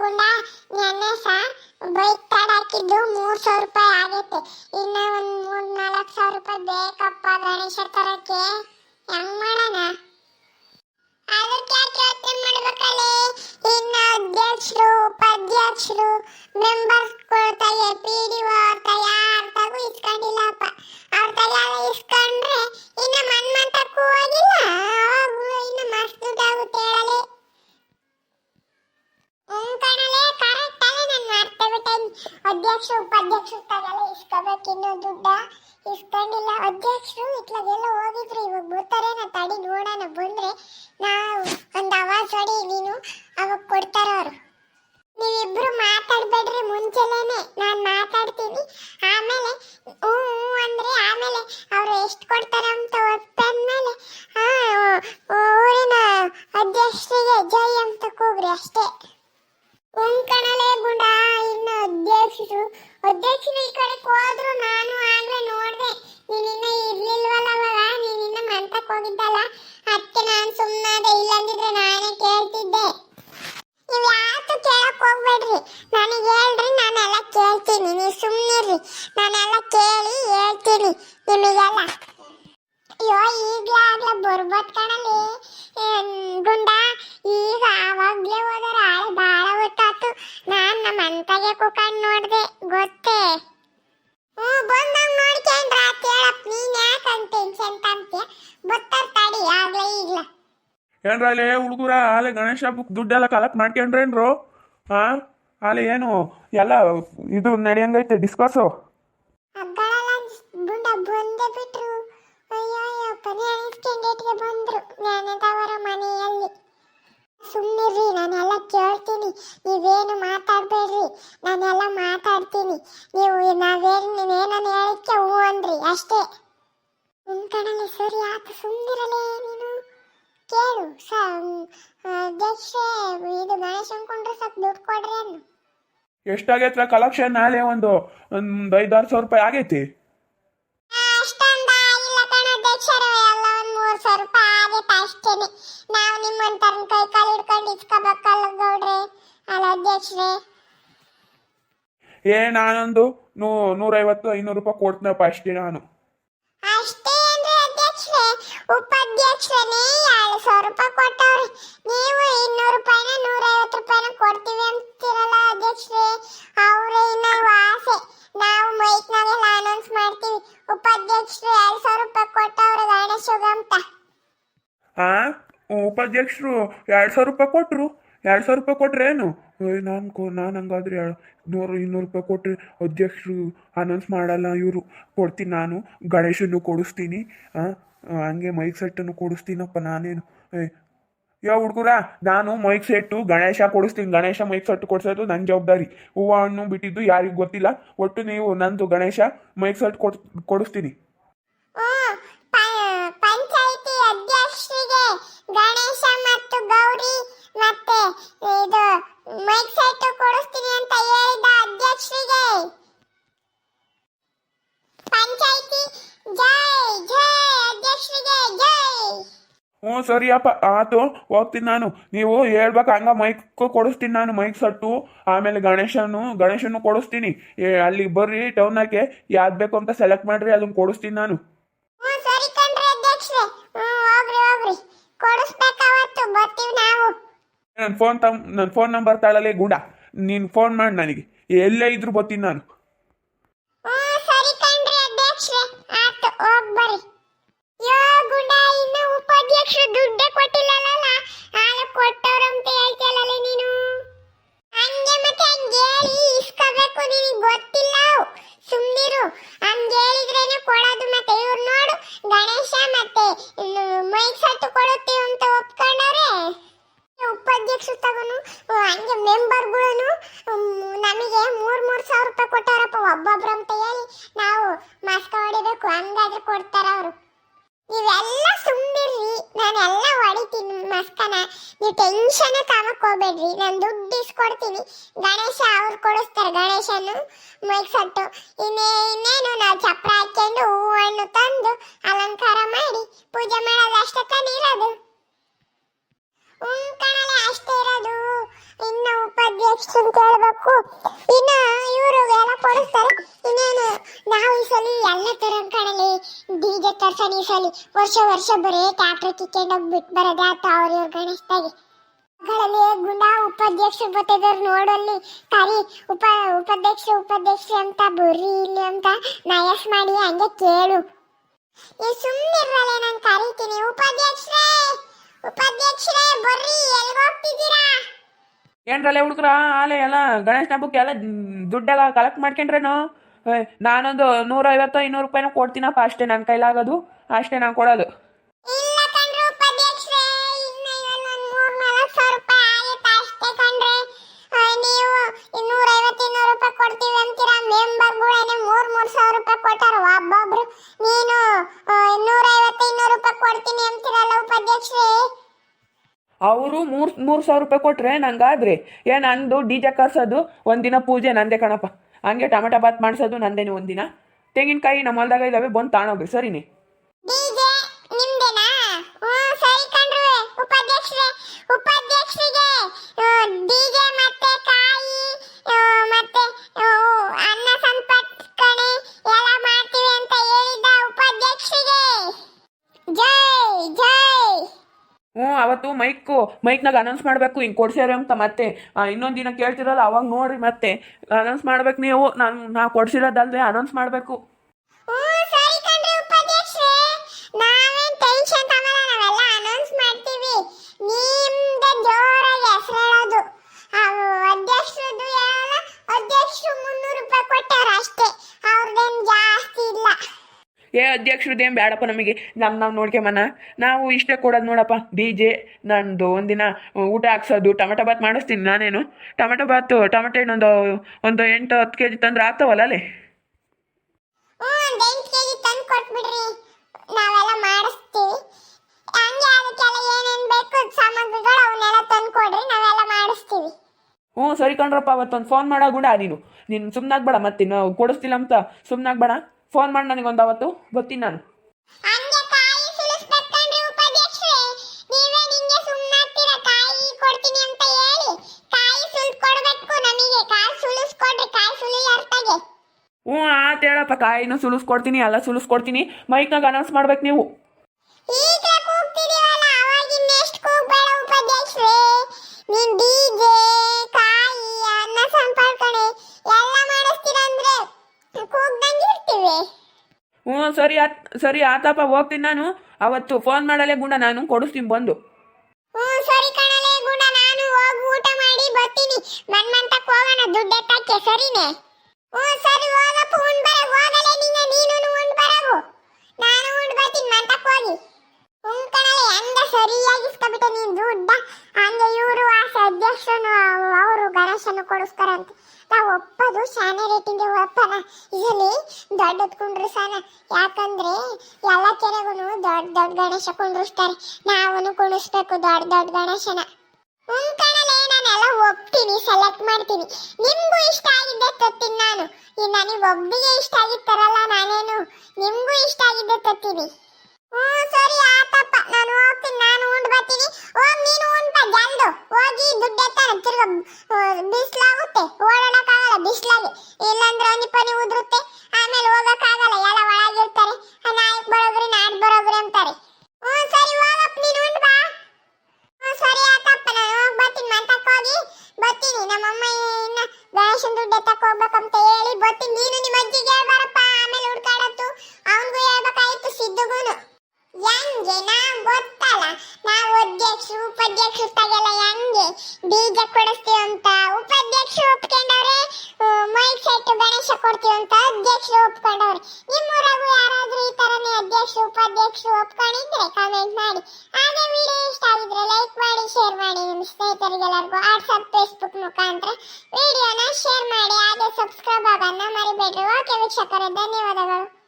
ಗುಂಡ ನೆನ್ನೆ ಸಹ ಬೈಕ್ ಕಾರ್ಡ್ ಹಾಕಿದ್ದು ಮೂರ್ ಸಾವಿರ ರೂಪಾಯಿ ಆಗೈತೆ. ಇನ್ನ ಒಂದ್ ಮೂರ್ ನಾಲ್ಕ್ ಸಾವಿರ ರೂಪಾಯಿ ಬೇಕಪ್ಪ ಗಣೇಶ ತರಕ್ಕೆ. ಹೆಂಗ್ ಮಾಡೋಣ? ಅದಕ್ಕೆ ಯಾಕೆ ಯೋಚನೆ ಇನ್ನ ಅಧ್ಯಕ್ಷರು, ಉಪಾಧ್ಯಕ್ಷರು ಮೆಂಬರ್ಸ್ ಕೊಡ್ತಾರೆ ಪಿ ಡಿ ಒ ಯಾರ ತಗು ಇಸ್ಕೊಂಡಿಲ್ಲಪ್ಪ ಅವ್ರ ತಲೆಲ್ಲ ಇಸ್ಕೊಂಡ್ರೆ ಇನ್ನ ಮನ್ಮಂತಕ್ಕೂ ಹೋಗಿಲ್ಲ? ಇನ್ನ ಮಸ್ತ್ ದುಡ್ಡಾಗುತ್ತೆ ಅಧ್ಯಕ್ಷ, ಉಪಾಧ್ಯಕ್ಷ ತಗೆಲ್ಲ ಇಸ್ಕೋಬೇಕು ಇನ್ನೂ ದುಡ್ಡ. ಇಸ್ಕೊಂಡಿಲ್ಲ, ಅಧ್ಯಕ್ಷರು ಇತ್ಲಾಗೆಲ್ಲ ಹೋಗಿದ್ರು. ಇವಾಗ ಬರ್ತಾರೇನ ತಡಿ ನೋಡೋಣ, ಬಂದ್ರೆ ನಾವು ಒಂದು ಅವಾಜ್ ಹೊಡಿ ನೀನು ಅವಾಗ ಕೊಡ್ತಾರ ಅವರು. ನೀವಿಬ್ರು ಮಾತಾಡ್ಬೇಡ್ರಿ ಮುಂಚೆಲೇನೆ. ನಾನು ಮಾತಾಡ್ತೀನಿ. ಆಮೇಲೆ ಹ್ಞೂ ಅಂದ್ರೆ ಆಮೇಲೆ ಅವ್ರು ಎಷ್ಟು ಕೊಡ್ತಾರೆ ಅಂತ ಒಪ್ಪಾದ್ಮೇಲೆ ಹಾ ಊರಿನ ಅಧ್ಯಕ್ಷರಿಗೆ ಜೈ ಅಂತ ಕೂಗ್ರಿ ಅಷ್ಟೇ ಕಣಲೆ ಗುಂಡ ಇನ್ನು ಅಧ್ಯಕ್ಷರು ಅಧ್ಯಕ್ಷರು ಈ ಕಡೆ ಹೋದ್ರು ನಾನು ಆಗ್ಲೇ ನೋಡ್ದೆ ನೀನಿನ್ನ ಇರ್ಲಿಲ್ವಲ್ಲ ಅವಾಗ ನೀನಿನ್ನ ಮಂತಕ್ ಹೋಗಿದ್ದಲ್ಲ ಅದಕ್ಕೆ ನಾನು ಸುಮ್ಮನಾದೆ ಇಲ್ಲಂದಿದ್ರೆ ನಾನೇ ಕೇಳ್ತಿದ್ದೆ ನೀವು ಯಾವತ್ತೂ ಕೇಳಕ್ ಹೋಗ್ಬೇಡ್ರಿ ನನಗೆ ಹೇಳ್ರಿ ನಾನೆಲ್ಲ ಕೇಳ್ತೀನಿ ನೀವು ಸುಮ್ಮನಿರ್ರಿ ನಾನೆಲ್ಲ ಕೇಳಿ ಹೇಳ್ತೀನಿ ನಿಮಗೆಲ್ಲ ಅಯ್ಯೋ ಈಗ್ಲೇ ಆಗ್ಲೇ ಬರ್ಬೋದ್ ಕಣಲಿ ಏನ್ ಗುಂಡ ಈಗ ಆವಾಗ್ಲೇ ಹೋದರ ಆಳೆ ಬಾಳ ಹೊತ್ತಾತು ಅಂತಗೆ ಕುಕಂಡ್ ನೋಡ್ದೆ, ಗೊತ್ತೇ? ಹ್ಞೂ, ಬಂದಂಗ್ ನೋಡ್ಕೊಂಡ್ರ ಕೇಳಪ್ಪ ನೀನ್ ಯಾಕಂತ ಟೆನ್ಷನ್ ತಂತೀಯ ಬತ್ತಾರ ತಡಿ, ಆಗ್ಲೇ ಈಗ್ಲೇ ಏನ್ರಲ್ಲಿ ಹುಡುಗರ ಆಲೆ ಗಣೇಶ ಬುಕ್ ದುಡ್ಡೆಲ್ಲ ಕಲೆಕ್ಟ್ ಮಾಡ್ಕೊಂಡ್ರೇನ್ರು? ಹಾಂ ಅಲ್ಲಿ ಏನು, ಎಲ್ಲ ಇದು ನಡೆಯಂಗೈತೆ ಡಿಸ್ಕಸ್ಸು ಸುಮ್ಮನಿರ್ರಿ ನಾನೆಲ್ಲ ಕೇಳ್ತೀನಿ. ನೀವೇನು ಮಾತಾಡಬೇಡ್ರಿ ನಾನೆಲ್ಲ ಮಾತಾಡ್ತೀನಿ. ನೀವು ನಾವೇನು ನೀವೇನನ್ನು ಹೇಳಕ್ಕೆ ಹೂ ಅನ್ರಿ ಅಷ್ಟೇ. ನಿನ್ ಕಣಲ್ಲಿ ಸರಿ ಯಾಕೆ ಸುಮ್ಮನಿರಲೇ ನೀನು? ಕೇಳು ಸ ಅಧ್ಯಕ್ಷೆ ಇದು ಗಣೇಶ ಅನ್ಕೊಂಡ್ರೆ ಸ್ವಲ್ಪ ದುಡ್ಡು ಕೊಡ್ರಿ ಅನ್ನು. ಎಷ್ಟಾಗೈತ್ರ ಕಲೆಕ್ಷನ್ ನಾಳೆ ಒಂದು ಒಂದು ಐದಾರು ಸಾವಿರ ರೂಪಾಯಿ ಆಗೈತಿ? ಅಷ್ಟೊಂದು? ಆಗಿಲ್ಲ ಕಣ ಅಧ್ಯಕ್ಷರು ಎಲ್ಲ ಒಂದು ಮೂರು ಸಾವಿರ ರೂಪಾಯಿ ಅಷ್ಟೇನೆ ನಾವು ನಿಮ್ಮಂತರ ಕೈ ಕಾಲು ಹಿಡ್ಕೊಂಡು ಇಸ್ಕೋಬೇಕಲ್ಲ ಗೌಡ್ರೆ ಅಲ್ಲ ಅಧ್ಯಕ್ಷರೇ. ಏ ನಾನೊಂದು ನೂ ನೂರೈವತ್ತು ಐನೂರು ರೂಪಾಯಿ ಕೊಡ್ತೀನಪ್ಪ ಅಷ್ಟೇ ನಾನು. ಅಷ್ಟೇ ಅಂದ್ರೆ ಅಧ್ಯಕ್ಷರೇ ಉಪಾಧ್ಯಕ್ಷರೇ ಎರಡು ಸಾವಿರ ರೂಪಾಯಿ ಕೊಟ್ಟವ್ರಿ. ಉಪಾಧ್ಯಕ್ಷರು ಎರಡು ಸಾವಿರ ರೂಪಾಯಿ ಕೊಟ್ಟರು ಎರಡು ಸಾವಿರ ರೂಪಾಯಿ ಕೊಟ್ರೇನು ನಾನು ಕೊ ನಾನು ಹಂಗಾದ್ರೆ ನೂರು ಇನ್ನೂರು ರೂಪಾಯಿ ಕೊಟ್ಟರೆ ಅಧ್ಯಕ್ಷರು ಅನೌನ್ಸ್ ಮಾಡಲ್ಲ ಇವರು. ಕೊಡ್ತೀನಿ ನಾನು. ಗಣೇಶನ್ನು ಕೊಡಿಸ್ತೀನಿ. ಹಂಗೆ ಮೈಕ್ ಸೆಟ್ಟನ್ನು ಕೊಡಿಸ್ತೀನಪ್ಪ ನಾನೇನು. ಏ, ಯೋ ಹುಡುಗರ ನಾನು ಮೈಕ್ ಸೆಟ್ಟು ಗಣೇಶ ಕೊಡಿಸ್ತೀನಿ. ಗಣೇಶ ಮೈಕ್ ಸೆಟ್ ಕೊಡಿಸೋದು ನನ್ನ ಜವಾಬ್ದಾರಿ. ಹೂವು ಹಣ್ಣು ಬಿಟ್ಟಿದ್ದು ಯಾರಿಗೂ ಗೊತ್ತಿಲ್ಲ. ಒಟ್ಟು ನೀವು ನಂದು ಗಣೇಶ ಮೈಕ್ ಸೆಟ್ ಕೊಡ್ ಕೊಡಿಸ್ತೀನಿ. ಮತ್ತೆ ಇದು ಮೈಕ್ ಸೆಟ್ ಕೊಡಿಸ್ತೀನಿ ಅಂತ ಹೇಳಿದ ಅಧ್ಯಕ್ಷರಿಗೆ. ಪಂಚಾಯಿತಿ ಜೈ ಜೈ ಅಧ್ಯಕ್ಷರಿಗೆ ಜೈ. ಹ್ಞೂ ಸರಿಯಪ್ಪ ಆತು ಹೋಗ್ತೀನಿ ನಾನು. ನೀವು ಹೇಳ್ಬೇಕು ಹಂಗ ಮೈಕ್ ಕೊಡಿಸ್ತೀನಿ ನಾನು ಮೈಕ್ ಸಟ್ಟು ಆಮೇಲೆ ಗಣೇಶನು ಗಣೇಶನು ಕೊಡಿಸ್ತೀನಿ. ಏ ಅಲ್ಲಿ ಬರ್ರಿ ಟೌನಾಗೆ ಯಾವ್ದು ಬೇಕು ಅಂತ ಸೆಲೆಕ್ಟ್ ಮಾಡ್ರಿ ಅದನ್ನ ಕೊಡಿಸ್ತೀನಿ ನಾನು. ಹ್ಞೂ ಸರಿ ಕಣ್ರಿ ಅಧ್ಯಕ್ಷರೇ. ಹ್ಞೂ ಹೋಗ್ರಿ ಹೋಗ್ರಿ. ಕೊಡಿಸ್ಬೇಕಾವತ್ತು ಬರ್ತೀವಿ ನಾವು. ನನ್ನ ಫೋನ್ ತಮ್ ನನ್ನ ಫೋನ್ ನಂಬರ್ ತಾಳಲೇ ಗುಂಡ. ನೀನು ಫೋನ್ ಮಾಡಿ ನನಗೆ. ಎಲ್ಲೇ ಇದ್ರು ಬರ್ತೀನಿ ನಾನು. ಕೊಟ್ಟಿಲ್ಲ ಸರಿ ಕಣ್ರಿ ಅಧ್ಯಕ್ಷರೇ ಆತು ಹೋಗ್ ಬರ್ರಿ ಯೋ ಗುಂಡ ಇನ್ನು ಉಪಾಧ್ಯಕ್ಷರು ದುಡ್ಡೇ ಕೊಟ್ಟಿಲ್ಲಲ್ಲ ಆಳೆ ಕೊಟ್ಟವ್ರಂತ ಹೇಳ್ತಿಯಲ್ಲ ನೀನು ಹಂಗೆ ಮತ್ತೆ ಹಂಗೆ ಹೇಳಿ ಇಸ್ಕೋಬೇಕು ನಿನಗೆ ಗೊತ್ತಿಲ್ಲ ಸುಮ್ನಿರು ಹಂಗೆ ಹೇಳಿದ್ರೇನೆ ಕೊಡೋದು ಮತ್ತೆ ಇವ್ರು ನೋಡು ಗಣೇಶ ಮತ್ತೆ ಮೈಕ್ ಸಟ್ಟು ಕೊಡುತ್ತೀವಿ ಅಂತ ಒಪ್ಕೊಂಡವ್ರೆ ಉಪಾಧ್ಯಕ್ಷರು ತಗೋನು ಹಂಗೆ ಮೆಂಬರ್ಗಳನ್ನು ನಮಗೆ ಮೂರ್ ಮೂರ್ ಸಾವಿರ ರೂಪಾಯಿ ಕೊಟ್ಟಾರಪ್ಪ ಒಬ್ಬೊಬ್ರು ಅಂತ ಹೇಳಿ ನಾವು ಮಾಸ್ಕ ಹೊಡಿಬೇಕು ಹಂಗಾದ್ರೆ ಕೊಡ್ತಾರ ಅವರು. ನೀವೆಲ್ಲ ಸುಮ್ಮನಿರ್ರಿ ನಾನೆಲ್ಲ ಹೊಡಿತೀನಿ ಮಸ್ಕನ. ನೀವು ಟೆನ್ಷನ್ ತಗಕ್ ಹೋಗ್ಬೇಡ್ರಿ, ನಾನು ದುಡ್ಡು ಇಸ್ಕೊಡ್ತೀನಿ. ಗಣೇಶ ಅವ್ರು ಕೊಡಿಸ್ತಾರೆ, ಗಣೇಶನು ಮೈಕ್ ಸಟ್ಟು ಇನ್ನೇ, ಇನ್ನೇನು ನಾವು ಚಪ್ರ ಹಾಕೊಂಡು ತಂದು ಅಲಂಕಾರ ಮಾಡಿ ಪೂಜೆ ಮಾಡೋದು ಅಷ್ಟೇ ತಾನೇ ಇರೋದು ಹ್ಞೂ ಕಣಲೆ, ಅಷ್ಟೇ ಇರೋದು. ಇನ್ನು ಅಂತ ಕೇಳಬೇಕು ಇನ್ನ ಇವರು ಎಲ್ಲ ಕೊಡಿಸ್ತಾರೆ. ಇನ್ನೇನು, ನಾವು ಈ ಸಲ ಎಲ್ಲ ತರ ಕಣಲಿ ಡಿಜೆ ತರ್ಸನ್ ಈ ಸಲ. ವರ್ಷ ವರ್ಷ ಬರೀ ಟ್ಯಾಕ್ಟರ್ ಕಿಕ್ಕೊಂಡು ಹೋಗಿ ಬಿಟ್ಟು ಬರೋದೇ ಆತ ಅವ್ರ ಇವ್ರ ಗಣೇಶದಾಗೆ ಗಳಲ್ಲಿ ಗುಂಡ ಉಪಾಧ್ಯಕ್ಷರು ಬರ್ತಿದ್ರು ನೋಡಲ್ಲಿ. ಕರಿ ಉಪ, ಉಪಾಧ್ಯಕ್ಷ ಉಪಾಧ್ಯಕ್ಷ ಅಂತ, ಬರ್ರಿ ಇಲ್ಲಿ ಅಂತ ನಯಸ್ ಮಾಡಿ ಹಂಗೆ ಕೇಳು. ಈ ಸುಮ್ಮನಿರಲ್ಲ ನಾನು ಕರಿತೀನಿ. ಉಪಾಧ್ಯಕ್ಷ ಏನ್ರಲ್ಲೇ ಹುಡುಗ್ರ, ಆಲೆ ಎಲ್ಲ, ಗಣೇಶನ ಹಬ್ಬಕ್ಕೆ ಎಲ್ಲ ದುಡ್ಡೆಲ್ಲ ಕಲೆಕ್ಟ್ ಮಾಡ್ಕೊಂಡ್ರೇನು? ನಾನೊಂದು ನೂರೈವತ್ತು ಇನ್ನೂರು ರೂಪಾಯಿನೂ ಕೊಡ್ತೀನಪ್ಪ ಅಷ್ಟೇ ನನ್ನ ಕೈಲಾಗೋದು, ಅಷ್ಟೇ ನಾನು ಕೊಡೋದು. ಮೂರು ಸಾವಿರ ರೂಪಾಯಿ ಕೊಟ್ರೆ ನಂಗಾದ್ರೆ. ಏ, ನಂದು ಡಿ ಜೆ ಕರ್ಸೋದು ಒಂದಿನ ಪೂಜೆ, ನಂದೇ ಕಣಪ್ಪ. ಹಂಗೆ ಟೊಮೆಟೊ ಬಾತ್ ಮಾಡಿಸೋದು ನಂದೇನೆ ಒಂದಿನ. ತೆಂಗಿನಕಾಯಿ ನಮ್ಮ ಹೊಲ್ದಾಗ ಇದಾವೆ, ಬಂದು ತಾಣೋಗ್ರಿ, ಸರಿನಿ? ಉಪಾಧ್ಯಕ್ಷರಿಗೆ ಡಿಜೆ ಮೈಕ್ ಮೈಕು ಮೈಕ್ನಾಗ ಅನೌನ್ಸ್ ಮಾಡಬೇಕು, ಹಿಂಗೆ ಕೊಡ್ಸ್ಯಾರ ಅಂತ ಮತ್ತೆ ಇನ್ನೊಂದು ದಿನ ಕೇಳ್ತಿರಲ್ಲ, ಅವಾಗ ನೋಡ್ರಿ ಮತ್ತೆ ಅನೌನ್ಸ್ ಮಾಡ್ಬೇಕು ನೀವು, ನಾನು, ನಾ ಕೊಡ್ಸಿರೋದಲ್ದೆ ಅನೌನ್ಸ್ ಮಾಡಬೇಕು ಹ್ಮ್ ಸರಿ ಕಣ್ರಿ ಉಪಾಧ್ಯಕ್ಷರೇ ನಾವೇನ್ ಟೆನ್ಷನ್ ತಗೊಳಲ್ಲ ನಾವೆಲ್ಲ ಅನೌನ್ಸ್ ಮಾಡ್ತೀವಿ ನಿಮ್ದೆ ಜೋರಾಗಿ ಹೆಸರು ಹೇಳೋದು ಅವು ಅಧ್ಯಕ್ಷರದ್ದು ಹೇಳಲ್ಲ ಅಧ್ಯಕ್ಷರು ಮುನ್ನೂರು ರೂಪಾಯಿ ಕೊಟ್ಟಾರ ಅಷ್ಟೇ ಅವ್ರದ್ದೇನು ಜಾಸ್ತಿ ಇಲ್ಲ ಏನು ಬೇಡಪ್ಪ ನಮಗೆ. ನಮ್ಮ ನಾವು ನೋಡ್ಕೊಂಬನ ನಾವು ಇಷ್ಟೇ ಕೊಡೋದು ನೋಡಪ್ಪ. ಡಿ ಜೆ ನಂದು ಒಂದಿನ ಊಟ ಹಾಕ್ಸೋದು ಟೊಮೆಟೊ ಬಾತ್ ಮಾಡಿಸ್ತೀನಿ ನಾನೇನು. ಟೊಮೆಟೊ ಬಾತು ಟೊಮೆಟೊ ಇನ್ನೊಂದು ಒಂದು ಎಂಟು ಹತ್ತು ಕೆ ಜಿ ತಂದ್ರೆ ಆಗ್ತಾವಲ್ಲ ಅಲ್ಲಿ? ಹ್ಞೂ ಸರಿ ಕಣ್ರಪ್ಪ ಅವತ್ತೊಂದು ಫೋನ್ ಮಾಡೋ ಗುಂಡ ನೀನು. ನೀನು ಸುಮ್ಮನಾಗ್ಬೇಡ ಮತ್ತೆ ನಾವು ಕೊಡಿಸ್ತಿಲ್ಲ ಅಂತ ಸುಮ್ಮನಾಗ್ಬೇಡ ಫೋನ್ ಮಾಡಿ ನನಗೊಂದು ಅವತ್ತು. ಬರ್ತೀನಿ ನಾನು. ಹ್ಞೂ ಆತ ಹೇಳಪ್ಪ ಕಾಯಿನೂ ಸುಲಿಸ್ಕೊಡ್ತೀನಿ ಎಲ್ಲ ಸುಲಿಸ್ಕೊಡ್ತೀನಿ. ಮೈಕ್ನಾಗ ಅನೌನ್ಸ್ ಮಾಡ್ಬೇಕು ನೀವು. ಹ್ಞೂ, ಸರಿ ಆತ್, ಸರಿ ಆತಪ್ಪ, ಹೋಗ್ತೀನಿ ನಾನು. ಅವತ್ತು ಫೋನ್ ಮಾಡಲೇ ಗುಂಡ, ನಾನು ಕೊಡಿಸ್ತೀನಿ, ಬಂದು. ಹ್ಞೂ, ಸರಿ ಕಣಲೇ ಗುಣ ನಾನು ಹೋಗಿ ಊಟ ಮಾಡಿ ಬರ್ತೀನಿ. ಮನ್ಮಂತಕ್ಕೆ ಹೋಗೋಣ, ದುಡ್ಡು ಎತ್ತಕ್ಕೆ, ಸರಿನೇ? ಹ್ಞೂ, ಸರಿ, ಹೋಗಪ್ಪ, ಉಂಡ್ ಬರ, ಹೋಗಲೇ ನಿಂಗೆ ನೀನು ಉಂಡ್ ಬರಗು ನಾನು ಉಂಡ್ ಬರ್ತೀನಿ ಮಂತಕ್ಕೆ ಹೋಗಿ. ಹ್ಞೂ ಕಣಲೇ, ಹಂಗ ಸರಿಯಾಗಿ ಇಸ್ಕೊಬಿಟ್ಟೆ ನೀನು ದುಡ್ಡ. ಹಂಗೆ ಇವರು ಆ ಅಧ್ಯಕ್ಷನು ಅವರು ಗಣೇಶನು ಕೊಡಿಸ್ತಾರಂತೆ. ರೇಟಿಂಗ್ ಇಲ್ಲಿ ದೊಡ್ಡದ್ ದೊಡ್ಡ ಕುಂಡ್ರು ಸಾನ ಯಾಕಂದ್ರೆ ಎಲ್ಲ ಕೆರೆಗೂ ದೊಡ್ಡ ದೊಡ್ಡ ಗಣೇಶ ಕುಂಡ್ರಿಸ್ತಾರೆ. ನಾವನು ಕುಣಿಸ್ಬೇಕು ದೊಡ್ಡ ದೊಡ್ಡ ಗಣೇಶನ. ಹ್ಮ್ ಕಣಲೆ, ನಾನೆಲ್ಲ ಒಪ್ತೀನಿ ಸೆಲೆಕ್ಟ್ ಮಾಡ್ತೀನಿ. ನಿಮ್ಗೂ ಇಷ್ಟ ಆಗಿದ್ದೆ ತತ್ತೀನಿ ನಾನು. ಈ ನನಗೆ ಒಬ್ಬಿಗೆ ಇಷ್ಟ ಆಗಿತ್ತಾರಲ್ಲ ನಾನೇನು? ನಿಮ್ಗೂ ಇಷ್ಟ ಆಗಿದ್ದೆ ತತ್ತೀನಿ. ಹ್ಮ್ ಸರಿ, ಆತಪ್ಪ. ನಾನು ಹೋಗ್ತೀನಿ, ನಾನು ಉಂಡ್ ಬರ್ತೀನಿ. ಓ ನೀನು ಉಂಡ್ ಬಾ, ಜಲ್ದು. ಹೋಗಿ ದುಡ್ಡು ತಿರ್ಗ ಬಿಸಿಲಾಗುತ್ತೆ. ಬಿಸ್ಲಾಗುತ್ತೆ ಓಡಾಡಕ್ಕಾಗಲ್ಲ ಬಿಸಿಲಲ್ಲಿ. ಇಲ್ಲಾಂದ್ರೆ ಹನಿ ಪನಿ ಉದುರುತ್ತೆ. ಆಮೇಲೆ ಹೋಗಕ್ಕಾಗಲ್ಲ, ಎಲ್ಲ ಒಳಗಿರ್ತಾರೆ. ನಾಯಕ್ ಬರೋಗ್ರಿ, ನಾಡ್ ಬರೋಗ್ರಿ ಅಂತಾರೆ. ಹ್ಮ್ ಸರಿ, ಹೋಗಪ್ಪ, ನೀನು ಒಂದು ಬಾ. ಹ್ಞೂ, ಸರಿ ಆತಪ್ಪ ನಾನು ಹೋಗಿ ಬರ್ತೀನಿ ಮಂತಕ್ಕೆ ಹೋಗಿ. ಬರ್ತೀನಿ, ನಮ್ಮಮ್ಮ ಇನ್ನ ದುಡ್ಡೆ ದುಡ್ಡು ಎತ್ತಕ್ಕೆ ಹೋಗ್ಬೇಕಂತ ಹೇಳಿ ಬರ್ತೀನಿ. ನೀನು ನಿಮ್ಮ ಅಜ್ಜಿಗೆ ನಿಮ್ಮೂರಾಗೂ ಯಾರಾದ್ರೂ ಈ ತರನೇ ಅಧ್ಯಕ್ಷರು, ಉಪಾಧ್ಯಕ್ಷರು ಒಪ್ಕೊಂಡಿದ್ರೆ ಕಾಮೆಂಟ್ ಮಾಡಿ. ಹಾಗೆ ವಿಡಿಯೋ ಇಷ್ಟ ಆಗಿದ್ರೆ ಲೈಕ್ ಮಾಡಿ ಶೇರ್ ಮಾಡಿ ನಿಮ್ಮ ಸ್ನೇಹಿತರಿಗೆಲ್ಲರಿಗೂ ವಾಟ್ಸಪ್ ಫೇಸ್ಬುಕ್ ಮುಖಾಂತರ ವಿಡಿಯೋನ ಶೇರ್ ಮಾಡಿ. ಹಾಗೆ ಸಬ್ಸ್ಕ್ರೈಬ್ ಆಗೋದನ್ನ ಮರಿಬೇಡ್ರಿ. ಓಕೆ ವೀಕ್ಷಕರೇ, ಧನ್ಯವಾದಗಳು.